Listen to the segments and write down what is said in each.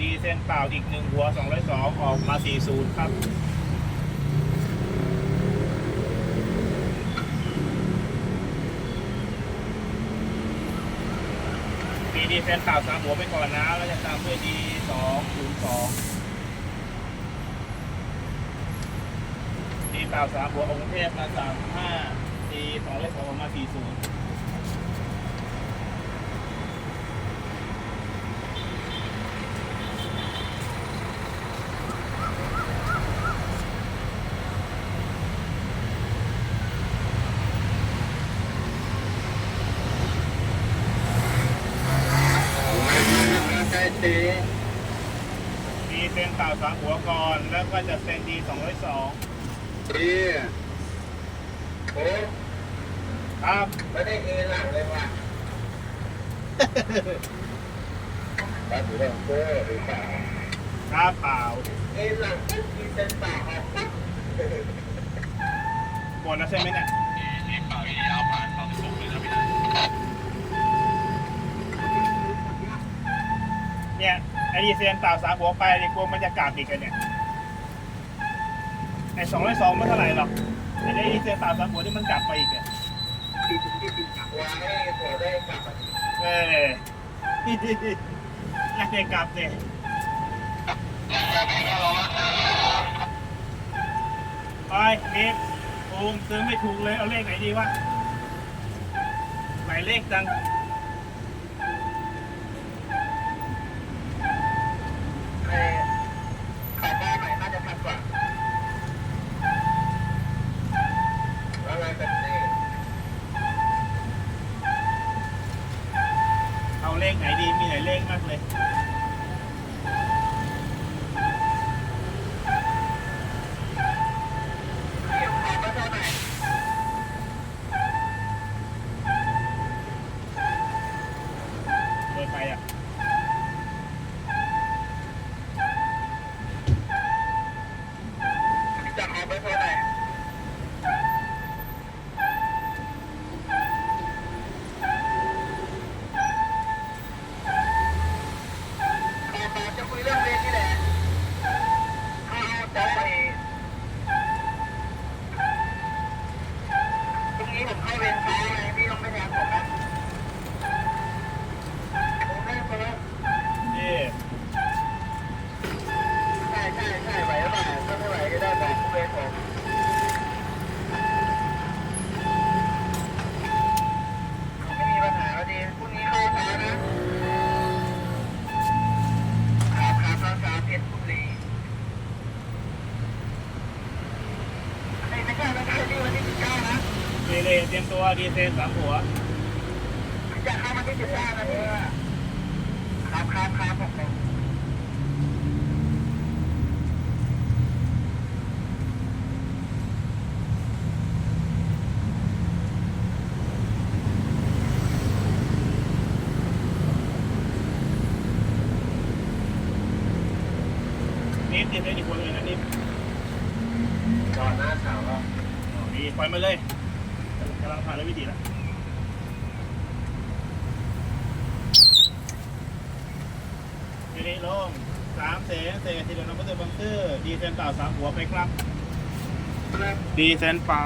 ดีเซนเปล่าอีกหนึ่งหัว 202 ออกมา 40 ครับมีดีเซนเปล่าสามหัวไปก่อนนะ แล้วจะตามด้วยดี202ดีเปล่าสามหัวองค์เทพมา 35ดี202ออกมา 40 เซนเปล่าสามหัวก่อน แล้วก็จะเซนดี202ตีโอ้ครับไม่ได้เอหลังเลยว่ะบ้านอยู่บ้านโก้หรือเปล่าครับเปล่าเอหลังปุ๊บมีเส้นป่าออกปุ๊บหมดแล้วใช่ไหมเนี่ย อ้ดีเซนเปล่าสามหัวไปดิกลัวมันจะกลับอีกกันเนี่ยไอ้สองร้อยสองไม่เท่าไหร่หรอกไอ้ดีเซนเปล่าสามหัวที่มันกลับไปอีกอะวางให้หัวได้กลับอะเอออยากกลับเนี่ยไปนิดปูมซื้อไม่ถูกเลยเอาเลขไหนดีวะหมายเลขจัง ดีมีหลายเลขมากเลย รียมตัวดีเซนสามหัวจะเข้ามาที่สิบเก้านะเนี่ยครับครับครับผมนี่ดีเซนอีกคนเลยนะนี่จอดหน้าเขาแล้วอ๋อดีปล่อยมาเลยำลังผ่านแล้ววิธีแล้วทีนี้ลงสามเสนเศษทีเดียวน้ำมันเตอร์บังเกอร์ดีเซนเปล่าสามหัวไปครับ ดีเซนเปล่า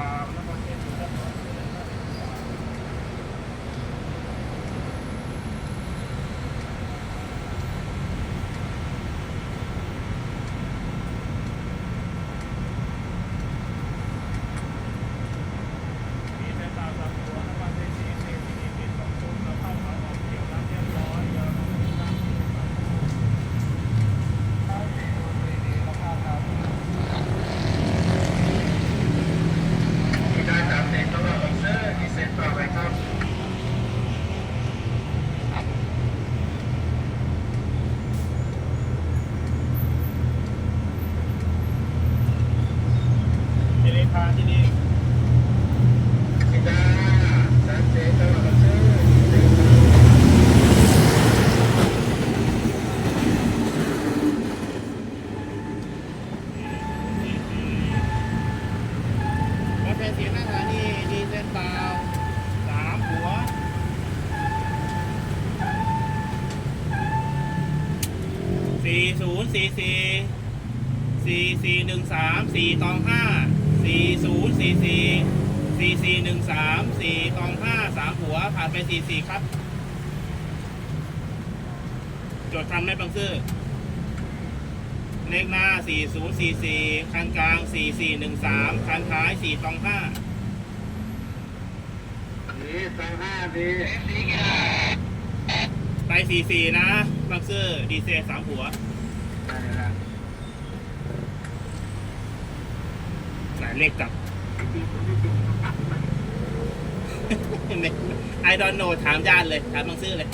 สี่ศูนย์สี่สี่สี่สี่หนึ่งสามสี่ตองห้าสี่ศูนย์สี่สี่สี่สี่หนึ่งสามสี่ตองห้าสามหัวผ่านไปสี่สี่ครับ จดทันไหมบังซื้อเลขหน้าสี่ศูนย์สี่สี่คันกลางสี่สี่หนึ่งสามคันท้าย 4 ตอง5นี่ตอง5ดีเอฟซีกีฬ 44 นะบังซื่อดีเซลสามหัวหมายเลขกับ I don't know ถามญาติเลย ถามบังซื้อเลย